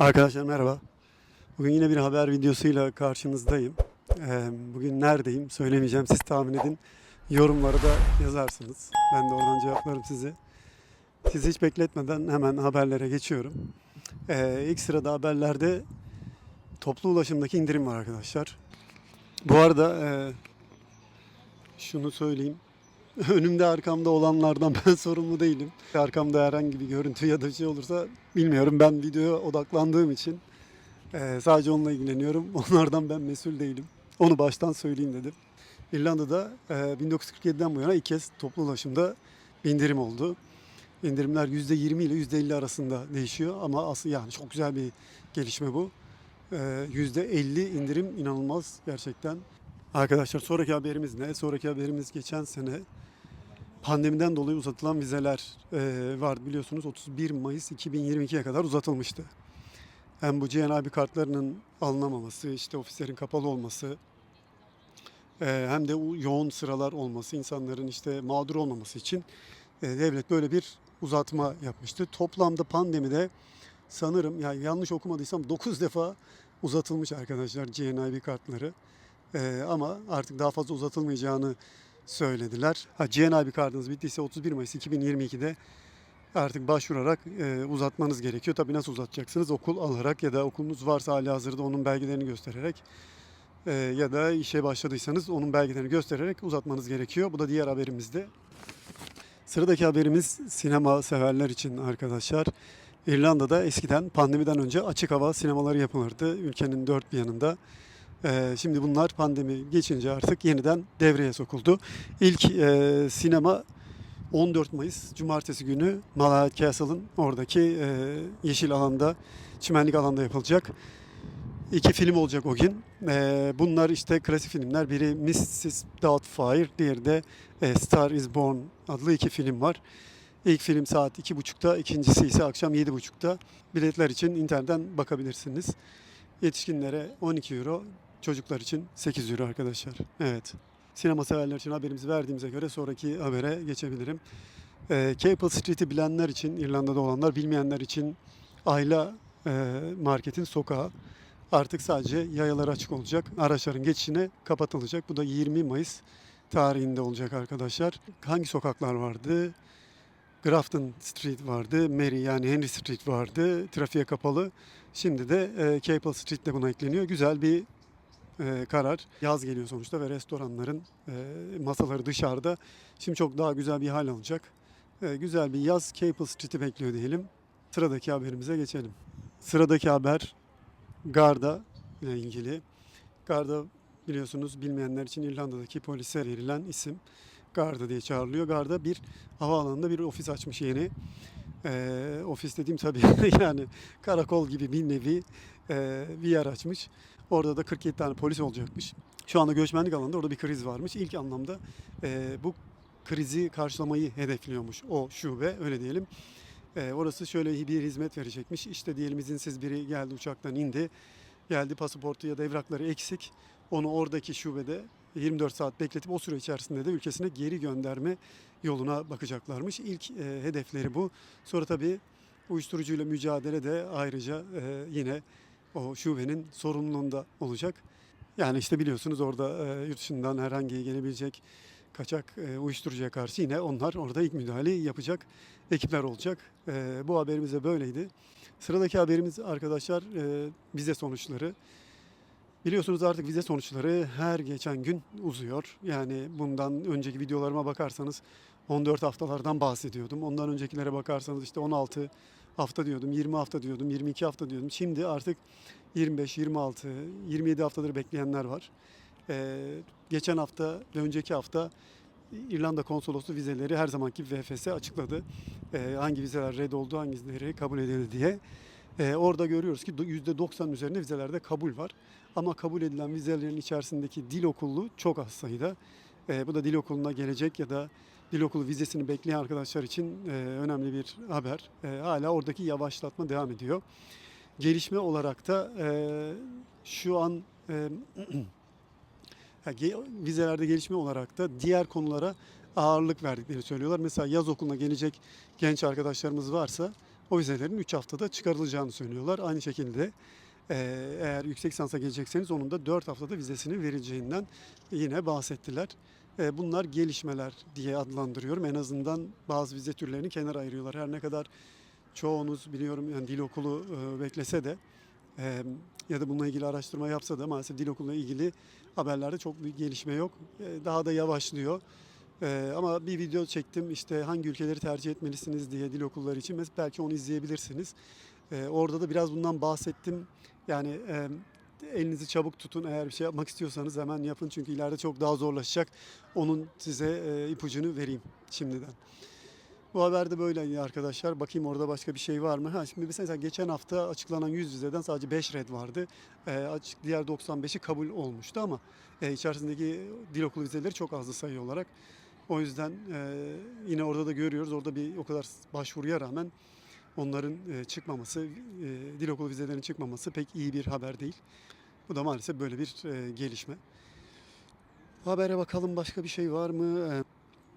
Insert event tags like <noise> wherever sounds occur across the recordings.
Arkadaşlar merhaba. Bugün yine bir haber videosuyla karşınızdayım. Ee, bugün neredeyim söylemeyeceğim. Siz tahmin edin. Yorumları da yazarsınız. Ben de oradan cevaplarım size. Sizi hiç bekletmeden hemen haberlere geçiyorum. Ee, ilk sırada haberlerde toplu ulaşımdaki indirim var arkadaşlar. Bu arada e, şunu söyleyeyim. <laughs> Önümde arkamda olanlardan ben <laughs> sorumlu değilim. Arkamda herhangi bir görüntü ya da bir şey olursa bilmiyorum. Ben videoya odaklandığım için eee, sadece onunla ilgileniyorum. <laughs> Onlardan ben mesul değilim. Onu baştan söyleyeyim dedim. İrlanda'da eee, 1947'den bu yana ilk kez toplu ulaşımda indirim oldu. İndirimler %20 ile %50 arasında değişiyor ama aslında yani çok güzel bir gelişme bu. Eee, %50 indirim inanılmaz gerçekten. Arkadaşlar sonraki haberimiz ne? Sonraki haberimiz geçen sene pandemiden dolayı uzatılan vizeler e, var biliyorsunuz 31 Mayıs 2022'ye kadar uzatılmıştı. Hem bu GNIB kartlarının alınamaması, işte ofislerin kapalı olması, e, hem de yoğun sıralar olması, insanların işte mağdur olmaması için e, devlet böyle bir uzatma yapmıştı. Toplamda pandemide sanırım yani yanlış okumadıysam 9 defa uzatılmış arkadaşlar GNIB kartları. E, ama artık daha fazla uzatılmayacağını söylediler. Ha GNIB kartınız bittiyse 31 Mayıs 2022'de artık başvurarak e, uzatmanız gerekiyor. Tabii nasıl uzatacaksınız? Okul alarak ya da okulunuz varsa hali hazırda onun belgelerini göstererek e, ya da işe başladıysanız onun belgelerini göstererek uzatmanız gerekiyor. Bu da diğer haberimizde. Sıradaki haberimiz sinema severler için arkadaşlar. İrlanda'da eskiden pandemiden önce açık hava sinemaları yapılırdı ülkenin dört bir yanında. Ee, şimdi bunlar pandemi geçince artık yeniden devreye sokuldu. İlk e, sinema 14 Mayıs Cumartesi günü Malahide Castle'ın oradaki e, yeşil alanda, çimenlik alanda yapılacak. İki film olacak o gün. E, bunlar işte klasik filmler. Biri Mrs. Doubtfire, diğeri de Star is Born adlı iki film var. İlk film saat 2.30'da, ikincisi ise akşam 7.30'da. Biletler için internetten bakabilirsiniz. Yetişkinlere 12 euro, çocuklar için 8 euro arkadaşlar. Evet. Sinema severler için haberimizi verdiğimize göre sonraki habere geçebilirim. Ee, Capel Street'i bilenler için, İrlanda'da olanlar, bilmeyenler için Ayla e, Market'in sokağı artık sadece yayalara açık olacak. Araçların geçişine kapatılacak. Bu da 20 Mayıs tarihinde olacak arkadaşlar. Hangi sokaklar vardı? Grafton Street vardı, Mary yani Henry Street vardı, trafiğe kapalı. Şimdi de e, Capel Street de buna ekleniyor. Güzel bir e, karar. Yaz geliyor sonuçta ve restoranların e, masaları dışarıda. Şimdi çok daha güzel bir hal alacak. E, güzel bir yaz Capel Street'i bekliyor diyelim. Sıradaki haberimize geçelim. Sıradaki haber Garda ile ilgili. Garda biliyorsunuz bilmeyenler için İrlanda'daki polise verilen isim. Garda diye çağrılıyor. Garda bir havaalanında bir ofis açmış yeni. Ee, ofis dediğim tabii <laughs> yani karakol gibi bir nevi e, bir yer açmış. Orada da 47 tane polis olacakmış. Şu anda göçmenlik alanında orada bir kriz varmış. İlk anlamda e, bu krizi karşılamayı hedefliyormuş o şube öyle diyelim. E, orası şöyle bir hizmet verecekmiş. İşte diyelim izinsiz biri geldi uçaktan indi. Geldi pasaportu ya da evrakları eksik. Onu oradaki şubede 24 saat bekletip o süre içerisinde de ülkesine geri gönderme yoluna bakacaklarmış. İlk e, hedefleri bu. Sonra tabii uyuşturucuyla mücadele de ayrıca e, yine o şubenin sorumluluğunda olacak. Yani işte biliyorsunuz orada e, yurt dışından herhangi gelebilecek kaçak e, uyuşturucuya karşı yine onlar orada ilk müdahaleyi yapacak ekipler olacak. E, bu haberimiz de böyleydi. Sıradaki haberimiz arkadaşlar e, vize sonuçları. Biliyorsunuz artık vize sonuçları her geçen gün uzuyor. Yani bundan önceki videolarıma bakarsanız 14 haftalardan bahsediyordum. Ondan öncekilere bakarsanız işte 16 hafta diyordum, 20 hafta diyordum, 22 hafta diyordum. Şimdi artık 25, 26, 27 haftaları bekleyenler var. Ee, geçen hafta ve önceki hafta İrlanda konsolosluğu vizeleri her zamanki VFS açıkladı. Ee, hangi vizeler red oldu, hangileri kabul edildi diye. Ee, orada görüyoruz ki %90 üzerinde vizelerde kabul var. Ama kabul edilen vizelerin içerisindeki dil okullu çok az sayıda. Ee, bu da dil okuluna gelecek ya da dil okulu vizesini bekleyen arkadaşlar için e, önemli bir haber. E, hala oradaki yavaşlatma devam ediyor. Gelişme olarak da e, şu an e, <clears throat> vizelerde gelişme olarak da diğer konulara ağırlık verdiklerini söylüyorlar. Mesela yaz okuluna gelecek genç arkadaşlarımız varsa o vizelerin 3 haftada çıkarılacağını söylüyorlar. Aynı şekilde e, eğer yüksek lisansa gelecekseniz onun da 4 haftada vizesini vereceğinden yine bahsettiler. E, bunlar gelişmeler diye adlandırıyorum. En azından bazı vize türlerini kenara ayırıyorlar. Her ne kadar çoğunuz biliyorum yani dil okulu e, beklese de e, ya da bununla ilgili araştırma yapsa da maalesef dil okuluyla ilgili haberlerde çok bir gelişme yok. Daha da yavaşlıyor. Ama bir video çektim işte hangi ülkeleri tercih etmelisiniz diye dil okulları için. Belki onu izleyebilirsiniz. Orada da biraz bundan bahsettim. Yani elinizi çabuk tutun eğer bir şey yapmak istiyorsanız hemen yapın çünkü ileride çok daha zorlaşacak. Onun size e, ipucunu vereyim şimdiden. Bu haber de böyleydi arkadaşlar. Bakayım orada başka bir şey var mı? Ha, şimdi mesela geçen hafta açıklanan 100 vizeden sadece 5 red vardı. Ee, açık diğer 95'i kabul olmuştu ama e, içerisindeki dil okulu vizeleri çok azdı sayı olarak. O yüzden e, yine orada da görüyoruz. Orada bir o kadar başvuruya rağmen onların e, çıkmaması, e, dil okulu vizelerinin çıkmaması pek iyi bir haber değil. Bu da maalesef böyle bir e, gelişme. Habere bakalım başka bir şey var mı?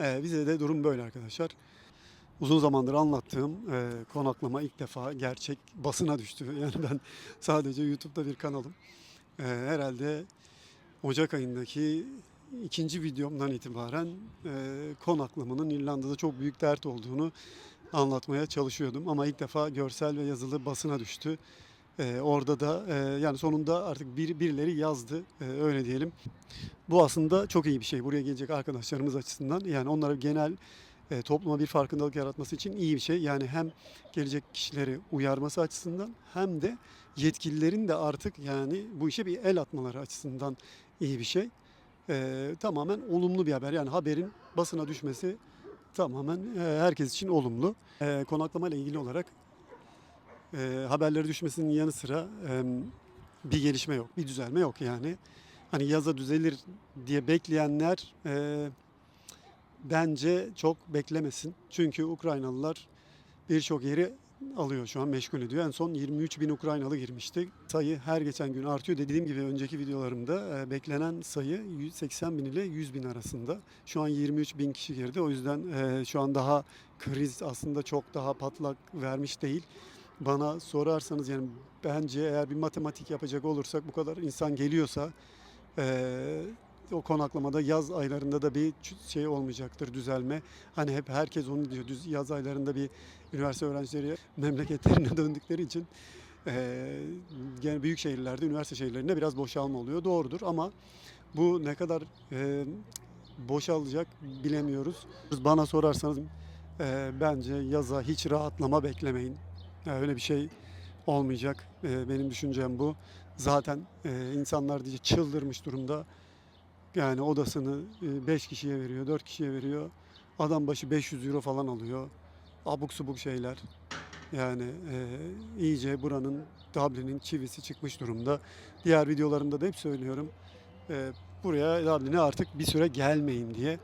E, vizede durum böyle arkadaşlar. Uzun zamandır anlattığım e, konaklama ilk defa gerçek basına düştü. <laughs> Yani ben sadece YouTube'da bir kanalım. E, herhalde Ocak ayındaki ikinci videomdan itibaren e, konaklamanın İrlanda'da çok büyük dert olduğunu anlatmaya çalışıyordum. Ama ilk defa görsel ve yazılı basına düştü. E, orada da e, yani sonunda artık bir, birileri yazdı e, öyle diyelim. Bu aslında çok iyi bir şey buraya gelecek arkadaşlarımız açısından. Yani onlara genel e, topluma bir farkındalık yaratması için iyi bir şey. Yani hem gelecek kişileri uyarması açısından hem de yetkililerin de artık yani bu işe bir el atmaları açısından iyi bir şey. E, tamamen olumlu bir haber. Yani haberin basına düşmesi tamamen e, herkes için olumlu. E, konaklama ile ilgili olarak e, haberleri düşmesinin yanı sıra bir gelişme yok, bir düzelme yok yani. Hani yaza düzelir diye bekleyenler bence çok beklemesin. Çünkü Ukraynalılar birçok yeri alıyor şu an meşgul ediyor. En son 23 bin Ukraynalı girmişti. Sayı her geçen gün artıyor. Dediğim gibi önceki videolarımda e, beklenen sayı 180 bin ile 100 bin arasında. Şu an 23 bin kişi girdi. O yüzden e, şu an daha kriz aslında çok daha patlak vermiş değil. Bana sorarsanız yani bence eğer bir matematik yapacak olursak bu kadar insan geliyorsa e, o konaklamada yaz aylarında da bir şey olmayacaktır düzelme. Hani hep herkes onu diyor. Düz yaz aylarında bir üniversite öğrencileri memleketlerine <laughs> döndükleri için eee gene büyük şehirlerde, üniversite şehirlerinde biraz boşalma oluyor. Doğrudur ama bu ne kadar eee, boşalacak bilemiyoruz. Bana sorarsanız eee, bence yaza hiç rahatlama beklemeyin. Yani öyle bir şey olmayacak. Eee, benim düşüncem bu. Zaten eee, insanlar diye çıldırmış durumda. Yani odasını 5 kişiye veriyor, 4 kişiye veriyor. Adam başı 500 euro falan alıyor. Abuk subuk şeyler. Yani e, iyice buranın Dublin'in çivisi çıkmış durumda. Diğer videolarımda da hep söylüyorum. E, buraya Dublin'e artık bir süre gelmeyin diye.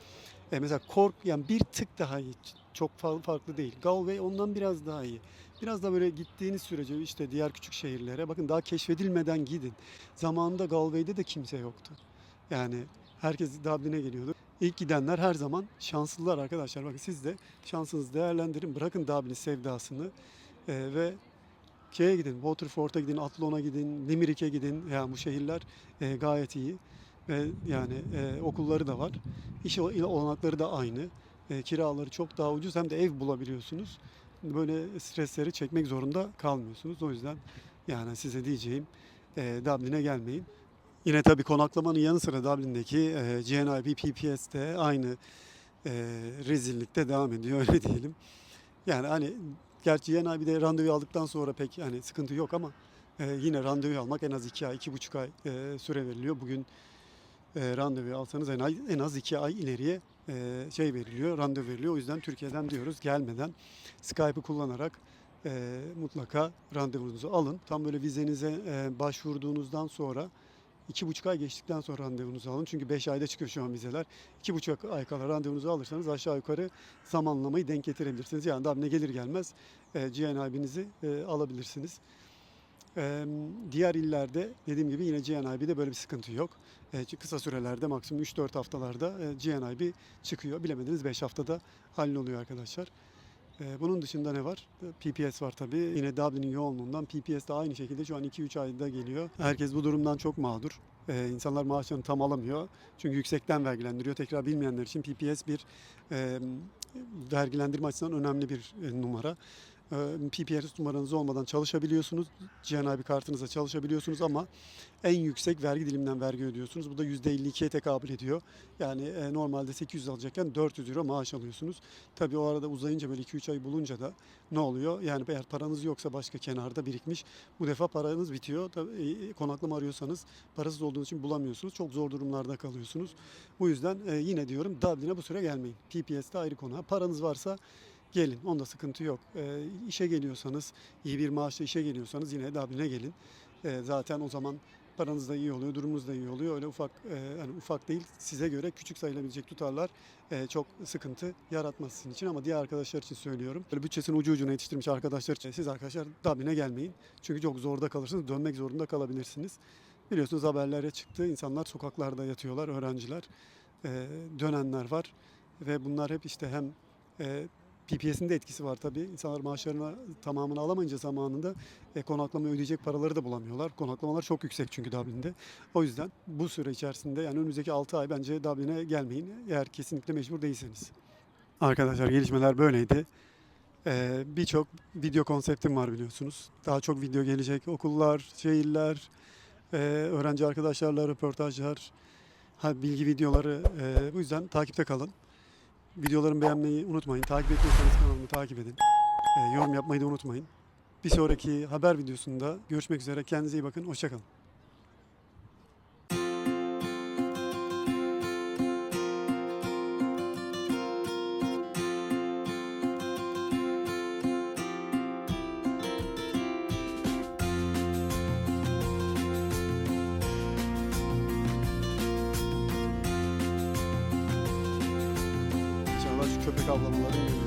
E, mesela Cork yani bir tık daha iyi. Çok fa- farklı değil. Galway ondan biraz daha iyi. Biraz da böyle gittiğiniz sürece işte diğer küçük şehirlere bakın daha keşfedilmeden gidin. Zamanında Galway'de de kimse yoktu. Yani herkes Dublin'e geliyordu. İlk gidenler her zaman şanslılar arkadaşlar. Bakın siz de şansınızı değerlendirin. Bırakın Dublin sevdasını Ee, ve şeye gidin. Waterford'a gidin, Athlon'a gidin, Limerick'e gidin. Yani bu şehirler e, gayet iyi. Ve yani e, okulları da var. İş ol- olanakları da aynı. E, kiraları çok daha ucuz hem de ev bulabiliyorsunuz. Böyle stresleri çekmek zorunda kalmıyorsunuz. O yüzden yani size diyeceğim e, Dublin'e gelmeyin. Yine tabii konaklamanın yanı sıra Dublin'deki e, GNIB PPS de aynı e, rezillikte devam ediyor <laughs> öyle diyelim. Yani hani gerçi GNIB'de randevu aldıktan sonra pek hani sıkıntı yok ama e, yine randevu almak en az 2 ay, 2,5 ay e, süre veriliyor. Bugün e, randevu alsanız en, ay, en az 2 ay ileriye e, şey veriliyor, randevu veriliyor. O yüzden Türkiye'den diyoruz gelmeden Skype'ı kullanarak e, mutlaka randevunuzu alın. Tam böyle vizenize e, başvurduğunuzdan sonra İki buçuk ay geçtikten sonra randevunuzu alın. Çünkü 5 ayda çıkıyor şu an vizeler. İki buçuk ay kala randevunuzu alırsanız aşağı yukarı zamanlamayı denk getirebilirsiniz. Yani Dublin'e gelir gelmez e, GNIB'nizi e, alabilirsiniz. E, diğer illerde dediğim gibi yine GNIB'de böyle bir sıkıntı yok. E, kısa sürelerde maksimum 3-4 haftalarda e, GNIB çıkıyor. Bilemediniz 5 haftada halloluyor arkadaşlar. Ee, bunun dışında ne var? PPS var tabii. Yine Dublin'in yoğunluğundan PPS de aynı şekilde şu an 2-3 ayda geliyor. Herkes bu durumdan çok mağdur. Ee, insanlar maaşlarını tam alamıyor. Çünkü yüksekten vergilendiriyor. Tekrar bilmeyenler için PPS bir e, vergilendirme açısından önemli bir e, numara. Ee, PPS numaranız olmadan çalışabiliyorsunuz. GNIB kartınıza çalışabiliyorsunuz ama en yüksek vergi diliminden vergi ödüyorsunuz. Bu da %52'ye tekabül ediyor. Yani e, normalde 800 alacakken 400 euro maaş alıyorsunuz. Tabii o arada uzayınca böyle 2-3 ay bulunca da ne oluyor? Yani eğer paranız yoksa başka kenarda birikmiş bu defa paranız bitiyor. Tabii e, konaklama arıyorsanız parasız olduğunuz için bulamıyorsunuz. Çok zor durumlarda kalıyorsunuz. Bu yüzden e, yine diyorum Dublin'e bu süre gelmeyin. PPS'de ayrı konu. Paranız varsa gelin. Onda sıkıntı yok. E, işe geliyorsanız, iyi bir maaşla işe geliyorsanız yine Dublin'e gelin. E, zaten o zaman paranız da iyi oluyor, durumunuz da iyi oluyor. Öyle ufak, e, yani ufak değil, size göre küçük sayılabilecek tutarlar e, çok sıkıntı yaratmaz sizin için. Ama diğer arkadaşlar için söylüyorum. Böyle bütçesini ucu ucuna yetiştirmiş arkadaşlar için siz arkadaşlar Dublin'e gelmeyin. Çünkü çok zorda kalırsınız, dönmek zorunda kalabilirsiniz. Biliyorsunuz haberlere çıktı. İnsanlar sokaklarda yatıyorlar, öğrenciler. E, dönenler var. Ve bunlar hep işte hem e, PPS'in de etkisi var tabii. İnsanlar maaşlarını tamamını alamayınca zamanında e, konaklama ödeyecek paraları da bulamıyorlar. Konaklamalar çok yüksek çünkü Dublin'de. O yüzden bu süre içerisinde yani önümüzdeki 6 ay bence Dublin'e gelmeyin eğer kesinlikle mecbur değilseniz. Arkadaşlar gelişmeler böyleydi. Ee, Birçok video konseptim var biliyorsunuz. Daha çok video gelecek. Okullar, şehirler, e, öğrenci arkadaşlarla röportajlar, ha, bilgi videoları. e, bu yüzden takipte kalın. Videolarımı beğenmeyi unutmayın. Takip etmiyorsanız kanalımı takip edin. E, yorum yapmayı da unutmayın. Bir sonraki haber videosunda görüşmek üzere. Kendinize iyi bakın. Hoşçakalın. İnşallah